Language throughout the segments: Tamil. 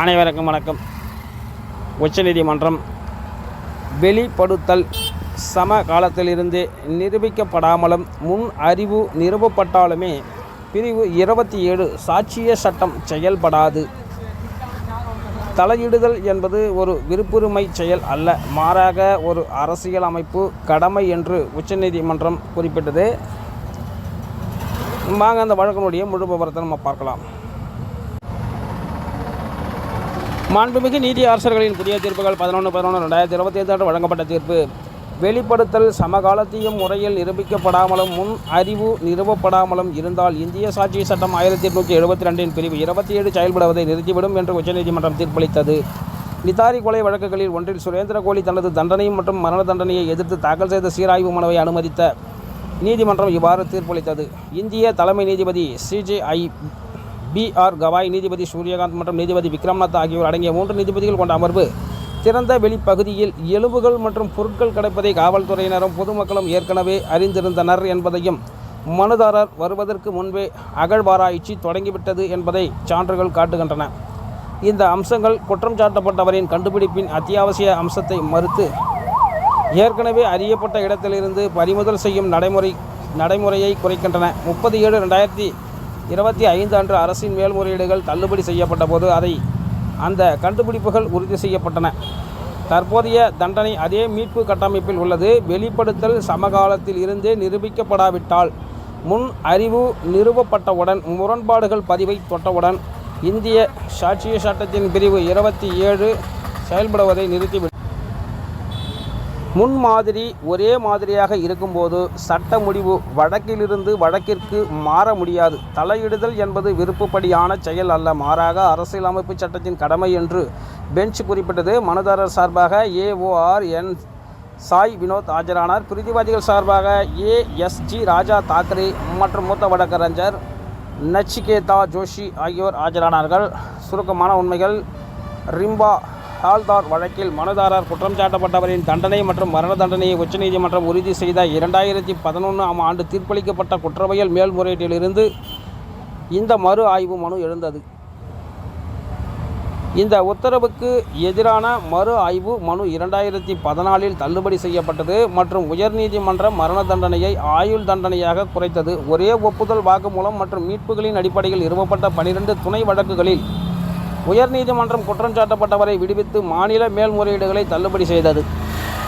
அனைவருக்கும் வணக்கம். உச்சநீதிமன்றம் வெளிப்படுத்தல் சம காலத்திலிருந்து நிரூபிக்கப்படாமலும் முன் அறிவு நிறுவப்பட்டாலுமே பிரிவு இருபத்தி ஏழு சாட்சிய சட்டம் செயல்படாது. தலையிடுதல் என்பது ஒரு விருப்புரிமை செயல் அல்ல மாறாக ஒரு அரசியல் அமைப்பு கடமை என்று உச்சநீதிமன்றம் குறிப்பிட்டது. வாங்க அந்த வழக்கினுடைய முழு விவரத்தை நம்ம பார்க்கலாம். மாண்புமிகு நீதி அரசர்களின் புதிய தீர்ப்புகள் பதினொன்று பதினொன்று ரெண்டாயிரத்தி இருபத்தி ஐந்து வழங்கப்பட்ட தீர்ப்பு. வெளிப்படுத்தல் சமகாலத்தையும் முறையில் நிரூபிக்கப்படாமலும் முன் அறிவு நிறுவப்படாமலும் இருந்தால் இந்திய சாட்சி சட்டம் ஆயிரத்தி எட்நூற்றி எழுபத்தி ரெண்டின் பிரிவு இருபத்தி ஏழு செயல்படுவதை நிறுத்திவிடும் என்று உச்சநீதிமன்றம் தீர்ப்பளித்தது. நிதாரி கொலை வழக்குகளில் ஒன்றில் சுரேந்திர கோலி தனது தண்டனை மற்றும் மரண தண்டனையை எதிர்த்து தாக்கல் செய்த சீராய்வு மனுவை அனுமதித்த நீதிமன்றம் இவ்வாறு தீர்ப்பளித்தது. இந்திய தலைமை நீதிபதி சிஜேஐ பி ஆர் கவாய் நீதிபதி சூரியகாந்த் மற்றும் நீதிபதி விக்ரம்நாத் ஆகியோர் அடங்கிய மூன்று நீதிபதிகள் கொண்ட அமர்வு திறந்த வெளிப்பகுதியில் எலும்புகள் மற்றும் பொருட்கள் கிடைப்பதை காவல்துறையினரும் பொதுமக்களும் ஏற்கனவே அறிந்திருந்தனர் என்பதையும் மனுதாரர் வருவதற்கு முன்பே அகழ்வாராய்ச்சி தொடங்கிவிட்டது என்பதை சான்றுகள் காட்டுகின்றன. இந்த அம்சங்கள் குற்றம் சாட்டப்பட்டவரின் கண்டுபிடிப்பின் அத்தியாவசிய அம்சத்தை மறுத்து ஏற்கனவே அறியப்பட்ட இடத்திலிருந்து பறிமுதல் செய்யும் நடைமுறை நடைமுறையை குறைக்கின்றன. முப்பது ஏழு ரெண்டாயிரத்தி இருபத்தி ஐந்து அன்று அரசின் மேல்முறையீடுகள் தள்ளுபடி செய்யப்பட்ட போது அதை அந்த கண்டுபிடிப்புகள் உறுதி செய்யப்பட்டன. தற்போதைய தண்டனை அதே மீட்பு கட்டமைப்பில் உள்ளது. வெளிப்படுத்தல் சமகாலத்தில் இருந்தே நிரூபிக்கப்படாவிட்டால் முன் அறிவு நிறுவப்பட்டவுடன் முரண்பாடுகள் பதிவை தொட்டவுடன் இந்திய சாட்சிய சட்டத்தின் பிரிவு இருபத்தி ஏழு செயல்படுவதை நிறுத்திவிடும் முன்மாதிரி ஒரே மாதிரியாக இருக்கும்போது சட்ட முடிவு வழக்கிலிருந்து வழக்கிற்கு மாற முடியாது. தலையிடுதல் என்பது விருப்பப்படியான செயல் அல்ல. மாறாக அரசியலமைப்பு சட்டத்தின் கடமை என்று பெஞ்ச் குறிப்பிட்டது. மனுதாரர் சார்பாக ஏஓஆர் என் சாய் வினோத் ஆஜரானார். பிரதிவாதிகள் சார்பாக ஏஎஸ்ஜி ராஜா தாக்கரே மற்றும் மூத்த வழக்கறிஞர் நச்சிகேதா ஜோஷி ஆகியோர் ஆஜரானார்கள். சுருக்கமான உண்மைகள். ரிம்பா ஹால்தார் வழக்கில் மனுதாரர் குற்றம் சாட்டப்பட்டவரின் தண்டனை மற்றும் மரண தண்டனையை உச்சநீதிமன்றம் உறுதி செய்த இரண்டாயிரத்தி பதினொன்றாம் ஆண்டு தீர்ப்பளிக்கப்பட்ட குற்றவியல் மேல்முறையீட்டிலிருந்து இந்த மறு ஆய்வு மனு எழுந்தது. இந்த உத்தரவுக்கு எதிரான மறு ஆய்வு மனு இரண்டாயிரத்தி பதினாலில் தள்ளுபடி செய்யப்பட்டது மற்றும் உயர்நீதிமன்றம் மரண தண்டனையை ஆயுள் தண்டனையாக குறைத்தது. ஒரே ஒப்புதல் வாக்குமூலம் மற்றும் மீட்புகளின் அடிப்படையில் நிறுவப்பட்ட பனிரெண்டு துணை வழக்குகளில் உயர்நீதிமன்றம் குற்றம் சாட்டப்பட்டவரை விடுவித்து மாநில மேல்முறையீடுகளை தள்ளுபடி செய்தது.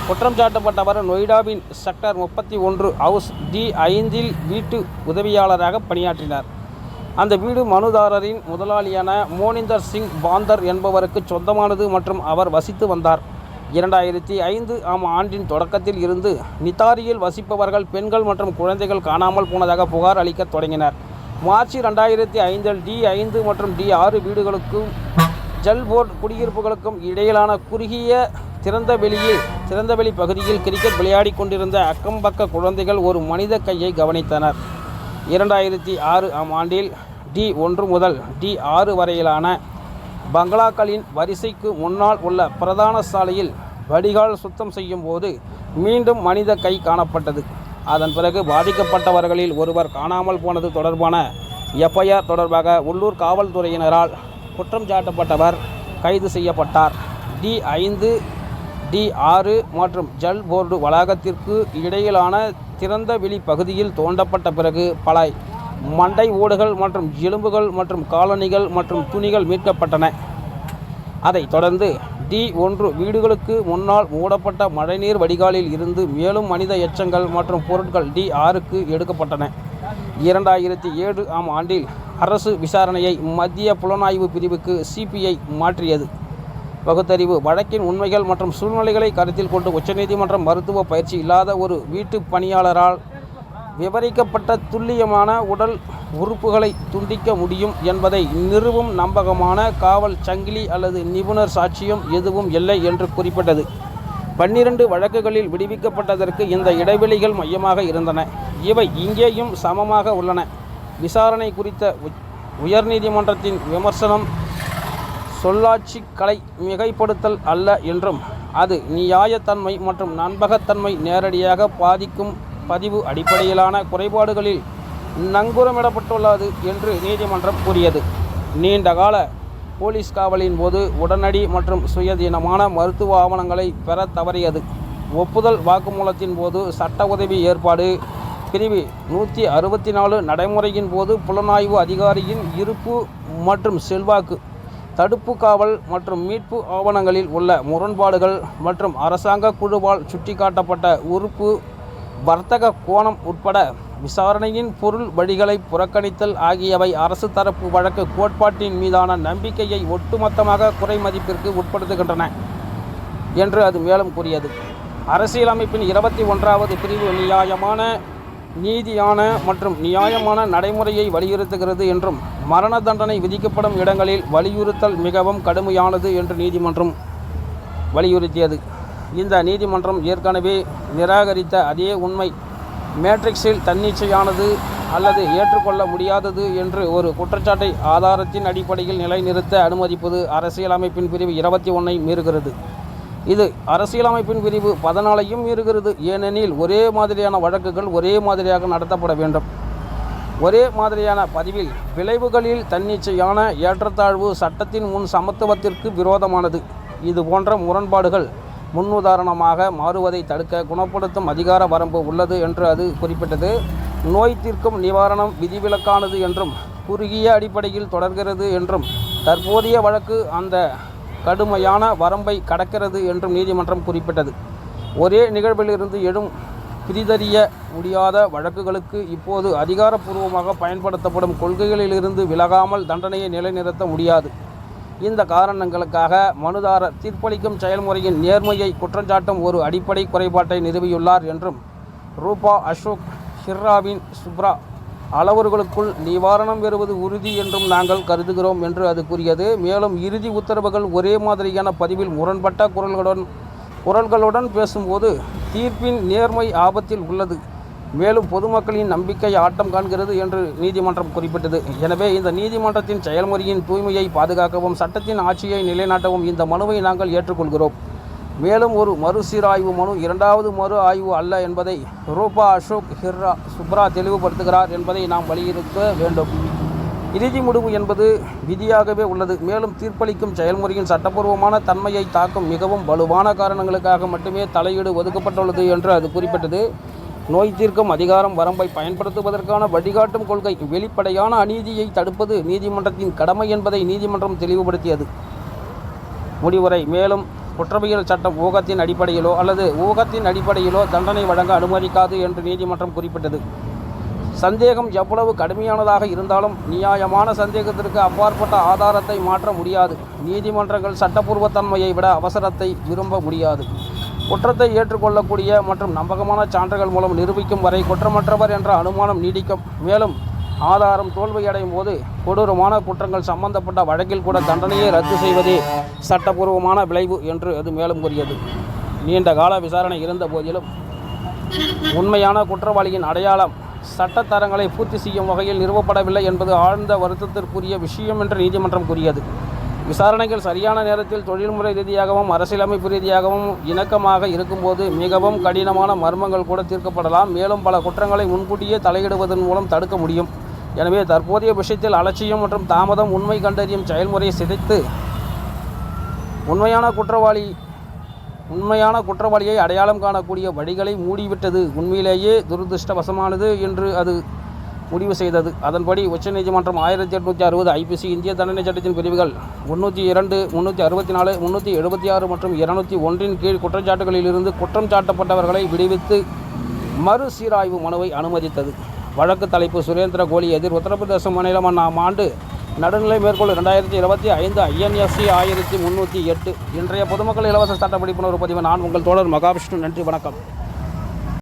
குற்றம் சாட்டப்பட்டவர் நொய்டாவின் செக்டர் முப்பத்தி ஒன்று ஹவுஸ் டி ஐந்தில் வீட்டு உதவியாளராக பணியாற்றினார். அந்த வீடு மனுதாரரின் முதலாளியான மோனிந்தர் சிங் பாந்தர் என்பவருக்கு சொந்தமானது மற்றும் அவர் வசித்து வந்தார். இரண்டாயிரத்தி ஐந்து ஆம் ஆண்டின் தொடக்கத்தில் இருந்து நிதாரியில் வசிப்பவர்கள் பெண்கள் மற்றும் குழந்தைகள் காணாமல் போனதாக புகார் அளிக்கத் தொடங்கினர். மார்ச் ரெண்டாயிரத்தி ஐந்தில் டி ஐந்து மற்றும் டி ஆறு வீடுகளுக்கும் ஜல்போர்ட் குடியிருப்புகளுக்கும் இடையிலான குறுகிய திறந்த வெளியில் திறந்தவெளி பகுதியில் கிரிக்கெட் விளையாடி கொண்டிருந்த அக்கம்பக்க குழந்தைகள் ஒரு மனித கையை கவனித்தனர். இரண்டாயிரத்தி ஆறு ஆம் ஆண்டில் டி ஒன்று முதல் டி ஆறு வரையிலான பங்களாக்களின் வரிசைக்கு முன்னால் உள்ள பிரதான சாலையில் வடிகால் சுத்தம் செய்யும் போது மீண்டும் மனித கை காணப்பட்டது. அதன் பிறகு பாதிக்கப்பட்டவர்களில் ஒருவர் காணாமல் போனது தொடர்பான எஃப்ஐஆர் தொடர்பாக உள்ளூர் காவல்துறையினரால் குற்றம் சாட்டப்பட்டவர் கைது செய்யப்பட்டார். டி ஐந்து டி ஆறு மற்றும் ஜல் போர்டு வளாகத்திற்கு இடையிலான திறந்த வெளி பகுதியில் தோண்டப்பட்ட பிறகு பல மண்டை ஓடுகள் மற்றும் எலும்புகள் மற்றும் காலணிகள் மற்றும் துணிகள் மீட்கப்பட்டன. அதைத் தொடர்ந்து டி ஒன்று வீடுகளுக்கு முன்னால் மூடப்பட்ட மழைநீர் வடிகாலில் இருந்து மேலும் மனித எச்சங்கள் மற்றும் பொருட்கள் டி ஆறுக்கு எடுக்கப்பட்டன. இரண்டாயிரத்தி ஏழு ஆம் ஆண்டில் அரசு விசாரணையை மத்திய புலனாய்வு பிரிவுக்கு சிபிஐ மாற்றியது. பகுத்தறிவு வழக்கின் உண்மைகள் மற்றும் சூழ்நிலைகளை கருத்தில் கொண்டு உச்சநீதிமன்றம் மருத்துவ பயிற்சி இல்லாத ஒரு வீட்டு பணியாளரால் விவரிக்கப்பட்ட துல்லியமான உடல் உறுப்புகளை துண்டிக்க முடியும் என்பதை நிறுவும் நம்பகமான காவல் சங்கிலி அல்லது நிபுணர் சாட்சியம் எதுவும் இல்லை என்று குறிப்பிட்டது. பன்னிரண்டு வழக்குகளில் விடுவிக்கப்பட்டதற்கு இந்த இடைவெளிகள் மையமாக இருந்தன. இவை இங்கேயும் சமமாக உள்ளன. விசாரணை குறித்த உயர்நீதிமன்றத்தின் விமர்சனம் சொல்லாட்சி கலை மிகைப்படுத்தல் அல்ல என்றும் அது நியாயத்தன்மை மற்றும் நண்பகத்தன்மை நேரடியாக பாதிக்கும் பதிவு அடிப்படையிலான குறைபாடுகளில் நங்குரமிடப்பட்டுள்ளது என்று நீதிமன்றம் கூறியது. நீண்டகால போலீஸ் காவலின் போது உடனடி மற்றும் சுயதீனமான மருத்துவ ஆவணங்களை பெற தவறியது. ஒப்புதல் வாக்குமூலத்தின் போது சட்ட உதவி ஏற்பாடு பிரிவு நூற்றி அறுபத்தி நாலு நடைமுறையின் போது புலனாய்வு அதிகாரியின் இருப்பு மற்றும் செல்வாக்கு தடுப்பு காவல் மற்றும் மீட்பு ஆவணங்களில் உள்ள முரண்பாடுகள் மற்றும் அரசாங்க குழுவால் சுட்டிக்காட்டப்பட்ட உறுப்பு வர்த்தக கோணம் உட்பட விசாரணையின் பொருள் வழிகளை புறக்கணித்தல் ஆகியவை அரசு தரப்பு வழக்கு கோட்பாட்டின் மீதான நம்பிக்கையை ஒட்டுமொத்தமாக குறைமதிப்பிற்கு உட்படுத்துகின்றன என்று அது மேலும் கூறியது. அரசியலமைப்பின் இருபத்தி ஒன்றாவது பிரிவு நியாயமான நீதியான மற்றும் நியாயமான நடைமுறையை வலியுறுத்துகிறது என்றும் மரண தண்டனை விதிக்கப்படும் இடங்களில் வலியுறுத்தல் மிகவும் கடுமையானது என்று நீதிமன்றம் வலியுறுத்தியது. இந்த நீதிமன்றம் ஏற்கனவே நிராகரித்த அதே உண்மை. மேட்ரிக்ஸில் தன்னிச்சையானது அல்லது ஏற்றுக்கொள்ள முடியாதது என்று ஒரு குற்றச்சாட்டை ஆதாரத்தின் அடிப்படையில் நிலைநிறுத்த அனுமதிப்பது அரசியலமைப்பின் பிரிவு இருபத்தி ஒன்றை மீறுகிறது. இது அரசியலமைப்பின் பிரிவு பதினாலையும் மீறுகிறது. ஏனெனில் ஒரே மாதிரியான வழக்குகள் ஒரே மாதிரியாக நடத்தப்பட வேண்டும். ஒரே மாதிரியான பதிவில் விளைவுகளில் தன்னிச்சையான ஏற்றத்தாழ்வு சட்டத்தின் முன் சமத்துவத்திற்கு விரோதமானது. இது போன்ற முரண்பாடுகள் முன்னுதாரணமாக மாறுவதை தடுக்க குணப்படுத்தும் அதிகார வரம்பு உள்ளது என்று அது குறிப்பிட்டது. நோய் தீர்க்கும் நிவாரணம் விதிவிலக்கானது என்றும் குறுகிய அடிப்படையில் தொடர்கிறது என்றும் தற்போதைய வழக்கு அந்த கடுமையான வரம்பை கடக்கிறது என்றும் நீதிமன்றம் குறிப்பிட்டது. ஒரே நிகழ்விலிருந்து எழும் பிரிதறிய முடியாத வழக்குகளுக்கு இப்போது அதிகாரப்பூர்வமாக பயன்படுத்தப்படும் கொள்கைகளிலிருந்து விலகாமல் தண்டனையை நிலைநிறுத்த முடியாது. இந்த காரணங்களுக்காக மனுதாரர் தீர்ப்பளிக்கும் செயல்முறையின் நேர்மையை குற்றஞ்சாட்டும் ஒரு அடிப்படை குறைபாட்டை நிறுவியுள்ளார் என்றும் ரூபா அசோக் ஹிர்ராவின் சுப்ரா அளவர்களுக்குள் நிவாரணம் பெறுவது உறுதி என்றும் நாங்கள் கருதுகிறோம் என்று அது கூறியது. மேலும் இறுதி உத்தரவுகள் ஒரே மாதிரியான பதிவில் முரண்பட்ட குரல்களுடன் குரல்களுடன் பேசும்போது தீர்ப்பின் நேர்மை ஆபத்தில் உள்ளது. மேலும் பொதுமக்களின் நம்பிக்கை ஆட்டம் காண்கிறது என்று நீதிமன்றம் குறிப்பிட்டது. எனவே இந்த நீதிமன்றத்தின் செயல்முறையின் தூய்மையை பாதுகாக்கவும் சட்டத்தின் ஆட்சியை நிலைநாட்டவும் இந்த மனுவை நாங்கள் ஏற்றுக்கொள்கிறோம். மேலும் ஒரு மறுசீராய்வு மனு இரண்டாவது மறு ஆய்வு அல்ல என்பதை ரூபா அசோக் ஹிர்ரா சுப்ரா தெளிவுபடுத்துகிறார் என்பதை நாம் வலியுறுத்த வேண்டும். இறுதி முடிவு என்பது விதியாகவே உள்ளது. மேலும் தீர்ப்பளிக்கும் செயல்முறையின் சட்டப்பூர்வமான தன்மையை தாக்கும் மிகவும் வலுவான காரணங்களுக்காக மட்டுமே தலையீடு ஒதுக்கப்பட்டுள்ளது என்று அது குறிப்பிட்டது. நோய் தீர்க்கும் அதிகாரம் வரம்பை பயன்படுத்துவதற்கான வழிகாட்டும் கொள்கை வெளிப்படையான அநீதியை தடுப்பது நீதிமன்றத்தின் கடமை என்பதை நீதிமன்றம் தெளிவுபடுத்தியது. முடிவுரை. மேலும் குற்றவியல் சட்டம் ஊகத்தின் அடிப்படையிலோ அல்லது ஊகத்தின் அடிப்படையிலோ தண்டனை வழங்க அனுமதிக்காது என்று நீதிமன்றம் குறிப்பிட்டது. சந்தேகம் எவ்வளவு கடுமையானதாக இருந்தாலும் நியாயமான சந்தேகத்திற்கு அப்பாற்பட்ட ஆதாரத்தை மாற்ற முடியாது. நீதிமன்றங்கள் சட்டப்பூர்வத்தன்மையை விட அவசரத்தை விரும்ப முடியாது. குற்றத்தை ஏற்றுக்கொள்ளக்கூடிய மற்றும் நம்பகமான சான்றுகள் மூலம் நிரூபிக்கும் வரை குற்றமற்றவர் என்ற அனுமானம் நீடிக்கும். மேலும் ஆதாரம் தோல்வியடையும் போது கொடூரமான குற்றங்கள் சம்பந்தப்பட்ட வழக்கில் கூட தண்டனையை ரத்து செய்வதே சட்டபூர்வமான விளைவு என்று அது மேலும் கூறியது. நீண்ட கால விசாரணை இருந்த போதிலும் உண்மையான குற்றவாளியின் அடையாளம் சட்டத்தரங்களை பூர்த்தி செய்யும் வகையில் நிறுவப்படவில்லை என்பது ஆழ்ந்த வருத்தத்திற்குரிய விஷயம் என்று நீதிமன்றம் கூறியது. விசாரணைகள் சரியான நேரத்தில் தொழில்முறை ரீதியாகவும் அரசியலமைப்பு ரீதியாகவும் இணக்கமாக இருக்கும்போது மிகவும் கடினமான மர்மங்கள் கூட தீர்க்கப்படலாம். மேலும் பல குற்றங்களை முன்கூட்டியே தலையிடுவதன் மூலம் தடுக்க முடியும். எனவே தற்போதைய விஷயத்தில் அலட்சியம் மற்றும் தாமதம் உண்மை கண்டறியும் செயல்முறையை சிதைத்து உண்மையான குற்றவாளி உண்மையான குற்றவாளியை அடையாளம் காணக்கூடிய வழிகளை மூடிவிட்டது. உண்மையிலேயே துரதிருஷ்டவசமானது என்று அது முடிவு செய்தது. அதன்படி உச்சநீதிமன்றம் ஆயிரத்தி எட்நூற்றி அறுபது ஐபிசி இந்திய தண்டனை சட்டத்தின் பிரிவுகள் முன்னூற்றி இரண்டு முன்னூற்றி அறுபத்தி நாலு முன்னூற்றி எழுபத்தி ஆறு மற்றும் இருநூற்றி ஒன்றின் கீழ் குற்றச்சாட்டுகளிலிருந்து குற்றம் சாட்டப்பட்டவர்களை விடுவித்து மறுசீராய்வு மனுவை அனுமதித்தது. வழக்கு தலைப்பு சுரேந்திர கோலி எதிர் உத்தரப்பிரதேச மாநிலம் அண்ணாம் ஆண்டு நடுநிலை மேற்கோள் ரெண்டாயிரத்தி இருபத்தி ஐந்து ஐஎன்எஸ்சி ஆயிரத்தி முந்நூற்றி எட்டு. இன்றைய பொதுமக்கள் இலவச சட்ட படிப்புணர்வு பதிவு நான் உங்கள் தோழர் மகாவிஷ்ணு. நன்றி வணக்கம்.